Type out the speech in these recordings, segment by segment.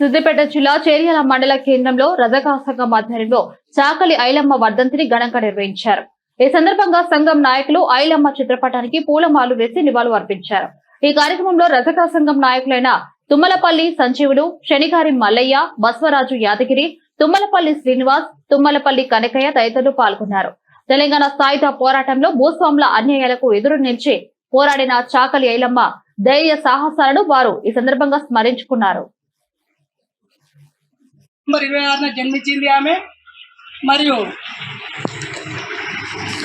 సిద్దిపేట జిల్లా చేర్యాల మండల కేంద్రంలో రజకా సంఘం ఆధ్వర్యంలో చాకలి ఐలమ్మ వర్ధంతిని ఘనంగా నిర్వహించారు. ఈ సందర్భంగా సంఘం నాయకులు ఐలమ్మ చిత్రపటానికి పూలమాలు వేసి నివాళులు అర్పించారు. ఈ కార్యక్రమంలో రజకా సంఘం నాయకులైన తుమ్మలపల్లి సంజీవుడు శనిగారి మల్లయ్య బస్వరాజు యాదగిరి తుమ్మలపల్లి శ్రీనివాస్ తుమ్మలపల్లి కనకయ్య తదితరులు పాల్గొన్నారు. తెలంగాణ సాయుధ పోరాటంలో భూస్వాముల అన్యాయాలకు ఎదురు నిలిచి పోరాడిన చాకలి ఐలమ్మ ధైర్య సాహసాలను వారు ఈ సందర్భంగా స్మరించుకున్నారు. నవంబర్ ఇరవై ఆరున జన్మించింది ఆమె. మరియు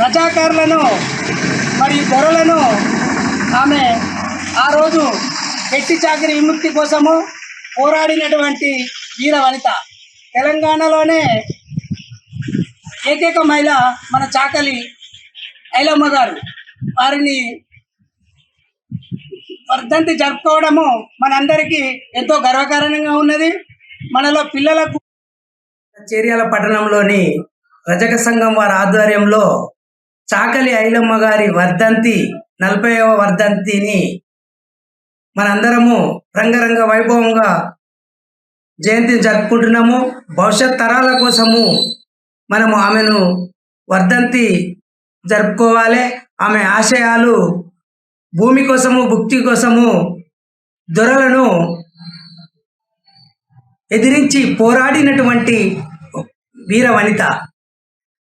రజాకారులను మరియు దొరలను ఆమె ఆ రోజు పెట్టి చాకరి విముక్తి కోసము పోరాడినటువంటి వీర వనిత. తెలంగాణలోనే ఏకైక మహిళ మన చాకలి ఐలమ్మ గారు. వారిని వర్ధంతి జరుపుకోవడము మనందరికీ ఎంతో గర్వకారణంగా ఉన్నది. మనలో పిల్లలకు చేర్యాల పట్టణంలోని రజక సంఘం వారి ఆధ్వర్యంలో చాకలి ఐలమ్మ గారి వర్ధంతి నలభైవ వర్ధంతిని మనందరము రంగరంగ వైభవంగా జయంతిని జరుపుకుంటున్నాము. భవిష్యత్ తరాల కోసము మనము ఆమెను వర్ధంతి జరుపుకోవాలి. ఆమె ఆశయాలు భూమి కోసము భుక్తి కోసము దొరలను ఎదిరించి పోరాడినటువంటి వీర వనిత.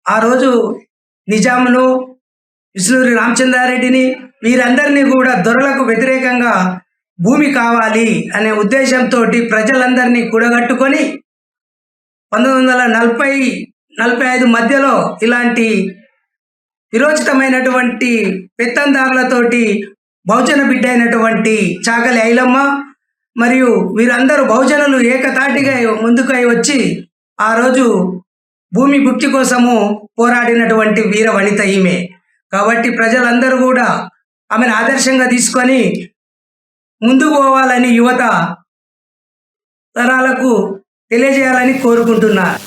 ఆ రోజు నిజామును విష్ణూరి రామచంద్రారెడ్డిని వీరందరినీ కూడా దొరలకు వ్యతిరేకంగా భూమి కావాలి అనే ఉద్దేశంతో ప్రజలందరినీ కూడగట్టుకొని పంతొమ్మిది వందల నలభై నలభై ఐదు మధ్యలో ఇలాంటి విరోచితమైనటువంటి పెత్తందారులతోటి బహుజన బిడ్డ అయినటువంటి చాకలి ఐలమ్మ మరియు వీరందరూ బహుజనులు ఏకతాటిగా ముందుకై వచ్చి ఆ రోజు భూమి భుక్తి కోసము పోరాడినటువంటి వీర వనిత ఈమె. కాబట్టి ప్రజలందరూ కూడా ఆమెను ఆదర్శంగా తీసుకొని ముందుకు పోవాలని యువత తరాలకు తెలియజేయాలని కోరుకుంటున్నా